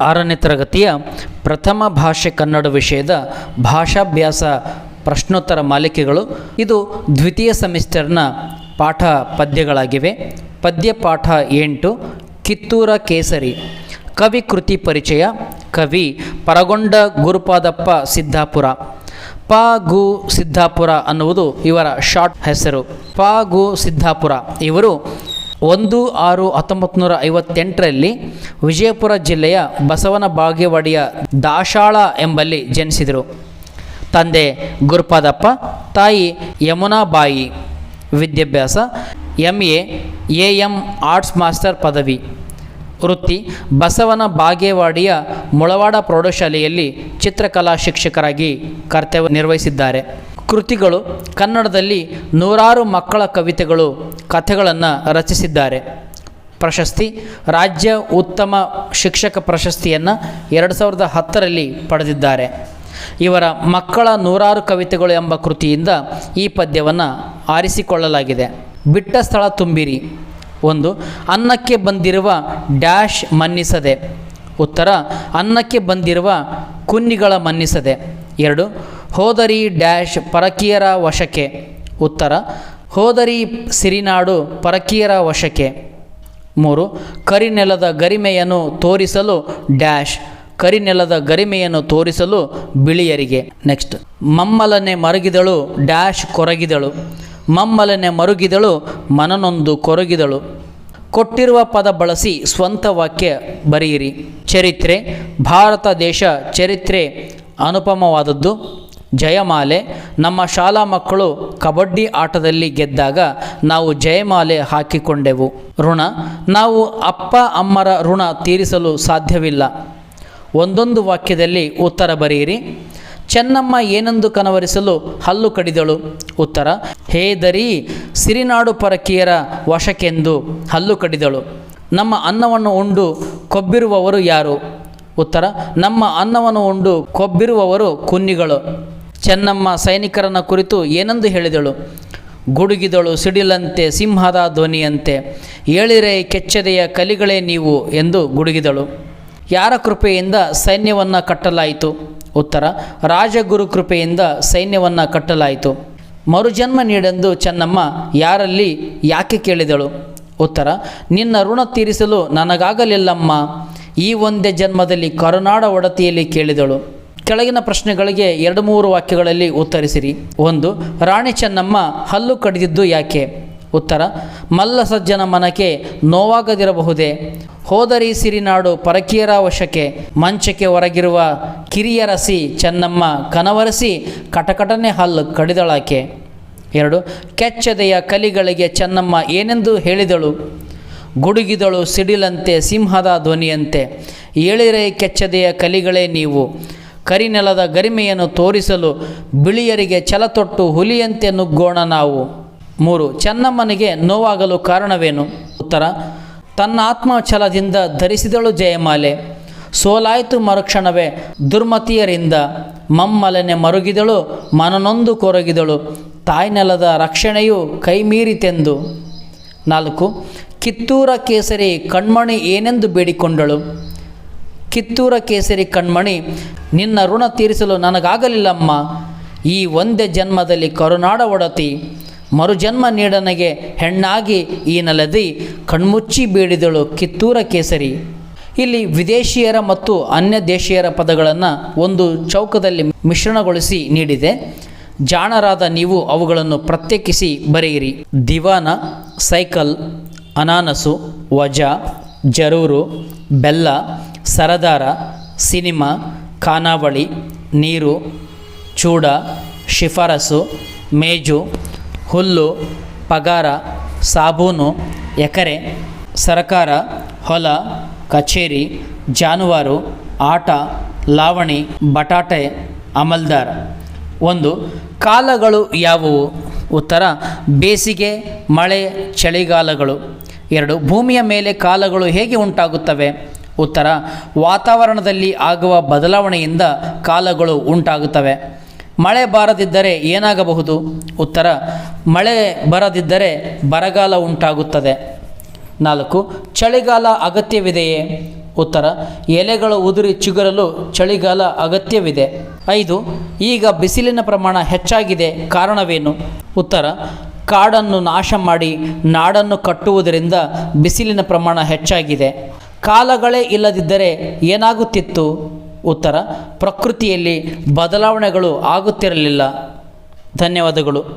ಆರನೇ ತರಗತಿಯ ಪ್ರಥಮ ಭಾಷೆ ಕನ್ನಡ ವಿಷಯದ ಭಾಷಾಭ್ಯಾಸ ಪ್ರಶ್ನೋತ್ತರ ಮಾಲಿಕೆಗಳು. ಇದು ದ್ವಿತೀಯ ಸೆಮಿಸ್ಟರ್ನ ಪಾಠ ಪದ್ಯಗಳಾಗಿವೆ. ಪದ್ಯ ಪಾಠ ಎಂಟು, ಕಿತ್ತೂರ ಕೇಸರಿ. ಕವಿ ಕೃತಿ ಪರಿಚಯ, ಕವಿ ಪರಗೊಂಡ ಗುರುಪಾದಪ್ಪ ಸಿದ್ದಾಪುರ. ಪ ಗು ಸಿದ್ದಾಪುರ ಅನ್ನುವುದು ಇವರ ಶಾರ್ಟ್ ಹೆಸರು. ಪ ಗು ಸಿದ್ದಾಪುರ ಇವರು ಒಂದು, ಆರು ಹತ್ತೊಂಬತ್ತು ಐವತ್ತೆಂಟರಲ್ಲಿ ವಿಜಯಪುರ ಜಿಲ್ಲೆಯ ಬಸವನ ಬಾಗೇವಾಡಿಯ ದಾಶಾಳ ಎಂಬಲ್ಲಿ ಜನಿಸಿದರು. ತಂದೆ ಗುರುಪಾದಪ್ಪ, ತಾಯಿ ಯಮುನಾಬಾಯಿ, ವಿದ್ಯಾಭ್ಯಾಸ A A M arts master ಪದವಿ. ವೃತ್ತಿ ಬಸವನ ಬಾಗೇವಾಡಿಯ ಮುಳವಾಡ ಪ್ರೌಢಶಾಲೆಯಲ್ಲಿ ಚಿತ್ರಕಲಾ ಶಿಕ್ಷಕರಾಗಿ ಕರ್ತವ್ಯ ನಿರ್ವಹಿಸಿದ್ದಾರೆ ಕೃತಿಗಳು ಕನ್ನಡದಲ್ಲಿ ನೂರಾರು ಮಕ್ಕಳ ಕವಿತೆಗಳು, ಕಥೆಗಳನ್ನು ರಚಿಸಿದ್ದಾರೆ. ಪ್ರಶಸ್ತಿ, ರಾಜ್ಯ ಉತ್ತಮ ಶಿಕ್ಷಕ ಪ್ರಶಸ್ತಿಯನ್ನು ಎರಡು ಸಾವಿರದ ಹತ್ತರಲ್ಲಿ ಪಡೆದಿದ್ದಾರೆ. ಇವರ ಮಕ್ಕಳ ನೂರಾರು ಕವಿತೆಗಳು ಎಂಬ ಕೃತಿಯಿಂದ ಈ ಪದ್ಯವನ್ನು ಆರಿಸಿಕೊಳ್ಳಲಾಗಿದೆ. ಬಿಟ್ಟ ಸ್ಥಳ ತುಂಬಿರಿ. ಒಂದು, ಅನ್ನಕ್ಕೆ ಬಂದಿರುವ ಡ್ಯಾಶ್ ಮನ್ನಿಸದೆ. ಉತ್ತರ, ಅನ್ನಕ್ಕೆ ಬಂದಿರುವ ಕುನ್ನಿಗಳ ಮನ್ನಿಸದೆ. ಎರಡು ಹೋದರಿ ಡ್ಯಾಶ್ ಪರಕೀಯರ ವಶಕ್ಕೆ. ಉತ್ತರ, ಹೋದರಿ ಸಿರಿನಾಡು ಪರಕೀಯರ ವಶಕ್ಕೆ. ಮೂರು, ಕರಿನೆಲದ ಗರಿಮೆಯನ್ನು ತೋರಿಸಲು ಡ್ಯಾಶ್, ಕರಿನೆಲದ ಗರಿಮೆಯನ್ನು ತೋರಿಸಲು ಬಿಳಿಯರಿಗೆ. Next, ಮಮ್ಮಲನೆ ಮರುಗಿದಳು, dash ಕೊರಗಿದಳು. ಮಮ್ಮಲನೆ ಮರುಗಿದಳು, ಮನನೊಂದು ಕೊರಗಿದಳು. ಕೊಟ್ಟಿರುವ ಪದ ಬಳಸಿ ಸ್ವಂತ ವಾಕ್ಯ ಬರೆಯಿರಿ. ಚರಿತ್ರೆ, ಭಾರತ ದೇಶ ಚರಿತ್ರೆ, ಅನುಪಮವಾದದ್ದು. ಜಯಮಾಲೆ. ನಮ್ಮ ಶಾಲಾ ಮಕ್ಕಳು ಕಬಡ್ಡಿ ಆಟದಲ್ಲಿ ಗೆದ್ದಾಗ ನಾವು ಜಯಮಾಲೆ ಹಾಕಿಕೊಂಡೆವು. ಋಣ, ನಾವು ಅಪ್ಪ, ಅಮ್ಮರ ಋಣ ತೀರಿಸಲು ಸಾಧ್ಯವಿಲ್ಲ. ಒಂದೊಂದು ವಾಕ್ಯದಲ್ಲಿ ಉತ್ತರ ಬರೆಯಿರಿ. ಚೆನ್ನಮ್ಮ ಏನೆಂದು ಕನವರಿಸಲು ಹಲ್ಲು ಕಡಿದಳು. ಉತ್ತರ ಹೇದರಿ ಸಿರಿನಾಡು ಪರಕೀಯರ ವಶಕ್ಕೆಂದು ಹಲ್ಲು ಕಡಿದಳು. ನಮ್ಮ ಅನ್ನವನ್ನು ಉಂಡು ಕೊಬ್ಬಿರುವವರು ಯಾರು? ಉತ್ತರ, ನಮ್ಮ ಅನ್ನವನ್ನು ಉಂಡು ಕೊಬ್ಬಿರುವವರು ಕುನ್ನಿಗಳು. ಚೆನ್ನಮ್ಮ ಸೈನಿಕರನ್ನು ಕುರಿತು ಏನೆಂದು ಹೇಳಿದಳು? ಗುಡುಗಿದಳು ಸಿಡಿಲಂತೆ, ಸಿಂಹದ ಧ್ವನಿಯಂತೆ, ಏಳಿರೆ ಕೆಚ್ಚದೆಯ ಕಲಿಗಳೇ ನೀವು ಎಂದು ಗುಡುಗಿದಳು. ಯಾರ ಕೃಪೆಯಿಂದ ಸೈನ್ಯವನ್ನು ಕಟ್ಟಲಾಯಿತು? ಉತ್ತರ, ರಾಜಗುರು ಕೃಪೆಯಿಂದ ಸೈನ್ಯವನ್ನು ಕಟ್ಟಲಾಯಿತು. ಮರುಜನ್ಮ ನೀಡೆಂದು ಚೆನ್ನಮ್ಮ ಯಾರಲ್ಲಿ ಯಾಕೆ ಕೇಳಿದಳು? ಉತ್ತರ, ನಿನ್ನ ಋಣ ತೀರಿಸಲು ನನಗಾಗಲಿಲ್ಲಮ್ಮ. ಈ ಒಂದೇ ಜನ್ಮದಲ್ಲಿ ಕರುನಾಡ ಒಡತಿಯಲ್ಲಿ ಕೇಳಿದಳು. ಕೆಳಗಿನ ಪ್ರಶ್ನೆಗಳಿಗೆ ಎರಡು ಮೂರು ವಾಕ್ಯಗಳಲ್ಲಿ ಉತ್ತರಿಸಿರಿ. ಒಂದು, ರಾಣಿ ಚೆನ್ನಮ್ಮ ಹಲ್ಲು ಕಡಿದಿದ್ದು ಯಾಕೆ? ಉತ್ತರ ಮಲ್ಲ ಸಜ್ಜನ ಮನಕ್ಕೆ ನೋವಾಗದಿರಬಹುದೇ? ಹೋದರಿ ಸಿರಿನಾಡು ಪರಕೀಯರ ವಶಕ್ಕೆ, ಮಂಚಕ್ಕೆ ಹೊರಗಿರುವ ಕಿರಿಯರಸಿ ಚೆನ್ನಮ್ಮ ಕನವರಸಿ ಕಟಕಟನೆ ಹಲ್ಲು ಕಡಿದಳಾಕೆ? ಎರಡು, ಕೆಚ್ಚದೆಯ ಕಲಿಗಳಿಗೆ ಚೆನ್ನಮ್ಮ ಏನೆಂದು ಹೇಳಿದಳು? ಗುಡುಗಿದಳು ಸಿಡಿಲಂತೆ, ಸಿಂಹದ ಧ್ವನಿಯಂತೆ. ಏಳಿರೆ ಕೆಚ್ಚದೆಯ ಕಲಿಗಳೇ ನೀವು. ಕರಿನೆಲದ ಗರಿಮೆಯನ್ನು ತೋರಿಸಲು ಬಿಳಿಯರಿಗೆ ಛಲತೊಟ್ಟು ಹುಲಿಯಂತೆ ನುಗ್ಗೋಣ ನಾವು. ಮೂರು, ಚೆನ್ನಮ್ಮನಿಗೆ ನೋವಾಗಲು ಕಾರಣವೇನು? ಉತ್ತರ, ತನ್ನ ಆತ್ಮಛಲದಿಂದ ಧರಿಸಿದಳು ಜಯಮಾಲೆ. ಸೋಲಾಯಿತು ಮರುಕ್ಷಣವೇ ದುರ್ಮತಿಯರಿಂದ. ಮಮ್ಮಲನೆ ಮರುಗಿದಳು, ಮನನೊಂದು ಕೊರಗಿದಳು. ತಾಯ್ನೆಲದ ರಕ್ಷಣೆಯು ಕೈಮೀರಿತೆಂದು. ನಾಲ್ಕು, ಕಿತ್ತೂರ ಕೇಸರಿ ಕಣ್ಮಣಿ ಏನೆಂದು ಬೇಡಿಕೊಂಡಳು? ಕಿತ್ತೂರ ಕೇಸರಿ ಕಣ್ಮಣಿ, ನಿನ್ನ ಋಣ ತೀರಿಸಲು ನನಗಾಗಲಿಲ್ಲಮ್ಮ. ಈ ಒಂದೇ ಜನ್ಮದಲ್ಲಿ ಕರುನಾಡ ಒಡತಿ. ಮರುಜನ್ಮ ನೀಡನಗೆ ಹೆಣ್ಣಾಗಿ ಈ ನಲದಿ. ಕಣ್ಮುಚ್ಚಿ ಬೀಡಿದಳು ಕಿತ್ತೂರ ಕೇಸರಿ. ಇಲ್ಲಿ ವಿದೇಶಿಯರ ಮತ್ತು ಅನ್ಯ ದೇಶೀಯರ ಪದಗಳನ್ನು ಒಂದು ಚೌಕದಲ್ಲಿ ಮಿಶ್ರಣಗೊಳಿಸಿ ನೀಡಿದೆ. ಜಾಣರಾದ ನೀವು ಅವುಗಳನ್ನು ಪ್ರತ್ಯೇಕಿಸಿ ಬರೆಯಿರಿ. ದಿವಾನ, ಸೈಕಲ್, ಅನಾನಸು, ವಜಾ, ಜರೂರು, ಬೆಲ್ಲ ಸರದಾರ, ಸಿನಿಮಾ, ಖಾನಾವಳಿ, ನೀರು, ಚೂಡ, ಶಿಫಾರಸು, ಮೇಜು, ಹುಲ್ಲು, ಪಗಾರ, ಸಾಬೂನು, ಎಕರೆ, ಸರಕಾರ, ಹೊಲ, ಕಚೇರಿ, ಜಾನುವಾರು, ಆಟ, ಲಾವಣಿ, ಬಟಾಟೆ, ಅಮಲ್ದಾರ್. ಒಂದು, ಕಾಲಗಳು ಯಾವುವು? ಉತ್ತರ, ಬೇಸಿಗೆ, ಮಳೆ, ಚಳಿಗಾಲಗಳು. ಎರಡು, ಭೂಮಿಯ ಮೇಲೆ ಕಾಲಗಳು ಹೇಗೆ ಉಂಟಾಗುತ್ತವೆ? ಉತ್ತರ, ವಾತಾವರಣದಲ್ಲಿ ಆಗುವ ಬದಲಾವಣೆಯಿಂದ ಕಾಲಗಳು ಉಂಟಾಗುತ್ತವೆ. ಮಳೆ ಬಾರದಿದ್ದರೆ ಏನಾಗಬಹುದು? ಉತ್ತರ, ಮಳೆ ಬರದಿದ್ದರೆ ಬರಗಾಲ ಉಂಟಾಗುತ್ತದೆ. ನಾಲ್ಕು, ಚಳಿಗಾಲ ಅಗತ್ಯವಿದೆಯೇ? ಉತ್ತರ, ಎಲೆಗಳು ಉದುರಿ ಚಿಗುರಲು ಚಳಿಗಾಲ ಅಗತ್ಯವಿದೆ. ಐದು, ಈಗ ಬಿಸಿಲಿನ ಪ್ರಮಾಣ ಹೆಚ್ಚಾಗಿದೆ, ಕಾರಣವೇನು? ಉತ್ತರ, ಕಾಡನ್ನು ನಾಶ ಮಾಡಿ ನಾಡನ್ನು ಕಟ್ಟುವುದರಿಂದ ಬಿಸಿಲಿನ ಪ್ರಮಾಣ ಹೆಚ್ಚಾಗಿದೆ. ಕಾಲಗಳೇ ಇಲ್ಲದಿದ್ದರೆ ಏನಾಗುತ್ತಿತ್ತು? ಉತ್ತರ ಪ್ರಕೃತಿಯಲ್ಲಿ ಬದಲಾವಣೆಗಳು ಆಗುತ್ತಿರಲಿಲ್ಲ. ಧನ್ಯವಾದಗಳು.